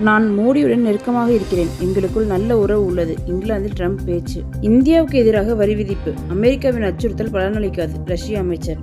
நான் மோடியுடன் நெருக்கமாக இருக்கிறேன். எங்களுக்குள் நல்ல உறவு உள்ளது. இங்கிலாந்தில் ட்ரம்ப் பேச்சு. இந்தியாவுக்கு எதிராக வரி விதிப்பு. அமெரிக்காவின் அச்சுறுத்தல் பலனளிக்காது ரஷ்ய அமைச்சர்.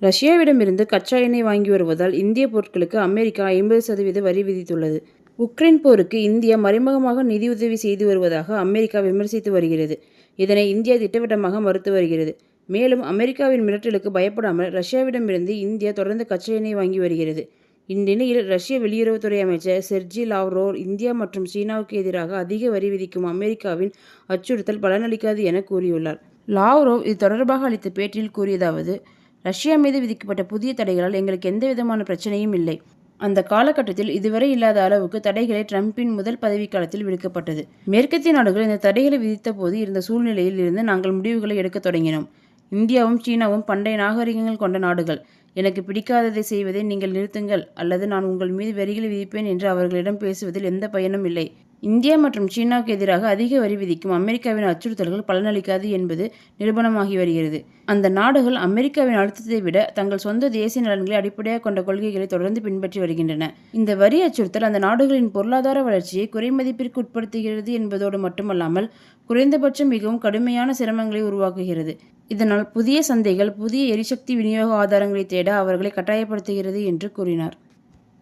ரஷ்யாவிடமிருந்து கச்சா எண்ணெய் வாங்கி வருவதால் இந்திய பொருட்களுக்கு அமெரிக்கா ஐம்பது சதவீத வரி விதித்துள்ளது. உக்ரைன் போருக்கு இந்தியா மறைமுகமாக நிதியுதவி செய்து வருவதாக அமெரிக்கா விமர்சித்து வருகிறது. இதனை இந்தியா திட்டவட்டமாக மறுத்து வருகிறது. மேலும் அமெரிக்காவின் மிரட்டலுக்கு பயப்படாமல் ரஷ்யாவிடமிருந்து இந்தியா தொடர்ந்து கச்சா எண்ணெய் வாங்கி வருகிறது. இந்நிலையில் ரஷ்ய வெளியுறவுத்துறை அமைச்சர் செர்ஜி லாவ்ரோர் இந்தியா மற்றும் சீனாவுக்கு எதிராக அதிக வரி விதிக்கும் அமெரிக்காவின் அச்சுறுத்தல் பலனளிக்காது என கூறியுள்ளார். லாவ்ரோவ் இது தொடர்பாக அளித்த பேட்டியில் கூறியதாவது ரஷ்யா மீது விதிக்கப்பட்ட புதிய தடைகளால் எங்களுக்கு எந்த விதமான பிரச்சனையும் இல்லை. அந்த காலகட்டத்தில் இதுவரை இல்லாத அளவுக்கு தடைகளை ட்ரம்பின் முதல் பதவிக்காலத்தில் விடுக்கப்பட்டது. மேற்கத்திய நாடுகள் இந்த தடைகளை விதித்த போது இருந்த சூழ்நிலையில் இருந்து நாங்கள் முடிவுகளை எடுக்க தொடங்கினோம். இந்தியாவும் சீனாவும் பண்டைய நாகரிகங்கள் கொண்ட நாடுகள். எனக்கு பிடிக்காததை செய்வதை நீங்கள் நிறுத்துங்கள் அல்லது நான் உங்கள் மீது வரிகளை விதிப்பேன் என்று அவர்களிடம் பேசுவதில் எந்த பயனும் இல்லை. இந்தியா மற்றும் சீனாவுக்கு எதிராக அதிக வரி விதிக்கும் அமெரிக்காவின் அச்சுறுத்தல்கள் பலனளிக்காது என்பது நிரூபணமாகி வருகிறது. அந்த நாடுகள் அமெரிக்காவின் அழுத்தத்தை விட தங்கள் சொந்த தேசிய நலன்களை அடிப்படையாக கொண்ட கொள்கைகளை தொடர்ந்து பின்பற்றி வருகின்றன. இந்த வரி அச்சுறுத்தல் அந்த நாடுகளின் பொருளாதார வளர்ச்சியை குறைமதிப்பிற்கு உட்படுத்துகிறது என்பதோடு மட்டுமல்லாமல் குறைந்தபட்சம் மிகவும் கடுமையான சிரமங்களை உருவாக்குகிறது. இதனால் புதிய சந்தைகள் புதிய எரிசக்தி விநியோக ஆதாரங்களை தேட அவர்களை கட்டாயப்படுத்துகிறது என்று கூறினார்.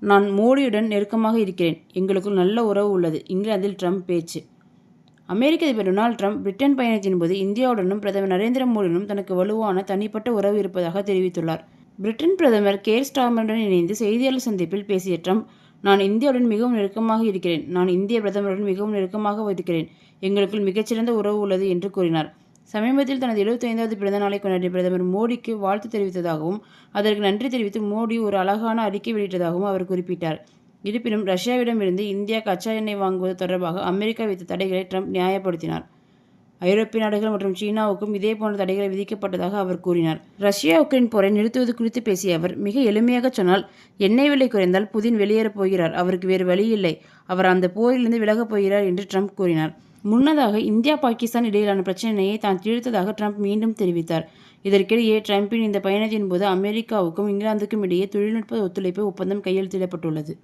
நான் மோடியுடன் நெருக்கமாக இருக்கிறேன். எங்களுக்குள் நல்ல உறவு உள்ளது. இங்கிலாந்தில் ட்ரம்ப் பேச்சு. அமெரிக்க அதிபர் டொனால்ட் ட்ரம்ப் பிரிட்டன் பயணத்தின் போது இந்தியாவுடனும் பிரதமர் நரேந்திர மோடியுடனும் தனக்கு வலுவான தனிப்பட்ட உறவு இருப்பதாக தெரிவித்துள்ளார். பிரிட்டன் பிரதமர் கேர் ஸ்டார்மருடன் இணைந்து செய்தியாளர் சந்திப்பில் பேசிய ட்ரம்ப் நான் இந்தியாவுடன் மிகவும் நெருக்கமாக இருக்கிறேன். நான் இந்திய பிரதமருடன் மிகவும் நெருக்கமாக இருக்கிறேன் எங்களுக்குள் மிகச்சிறந்த உறவு உள்ளது என்று கூறினார். சமீபத்தில் தனது எழுபத்தி ஐந்தாவது பிறந்த நாளை கொண்டாடிய பிரதமர் மோடிக்கு வாழ்த்து தெரிவித்ததாகவும் அதற்கு நன்றி தெரிவித்து மோடி ஒரு அழகான அறிக்கை வெளியிட்டதாகவும் அவர் குறிப்பிட்டார். இருப்பினும் ரஷ்யாவிடமிருந்து இந்தியா கச்சா எண்ணெய் வாங்குவது தொடர்பாக அமெரிக்கா விதித்த தடைகளை ட்ரம்ப் நியாயப்படுத்தினார். ஐரோப்பிய நாடுகள் மற்றும் சீனாவுக்கும் இதே போன்ற தடைகள் விதிக்கப்பட்டதாக அவர் கூறினார். ரஷ்யா உக்ரைன் போரை நிறுத்துவது குறித்து பேசிய அவர் மிக எளிமையாக சொன்னால் எண்ணெய் விலை குறைந்தால் புதின் வெளியேறப் போகிறார். அவருக்கு வேறு வழி இல்லை. அவர் அந்த போரிலிருந்து விலகப் போகிறார் என்று ட்ரம்ப் கூறினார். முன்னதாக இந்தியா பாகிஸ்தான் இடையிலான பிரச்சனையை தான் தீர்த்ததாக ட்ரம்ப் மீண்டும் தெரிவித்தார். இதற்கிடையே ட்ரம்பின் இந்த பயணத்தின் போது அமெரிக்காவுக்கும் இங்கிலாந்துக்கும் இடையே தொழில்நுட்ப ஒத்துழைப்பு ஒப்பந்தம் கையெழுத்திடப்பட்டுள்ளது.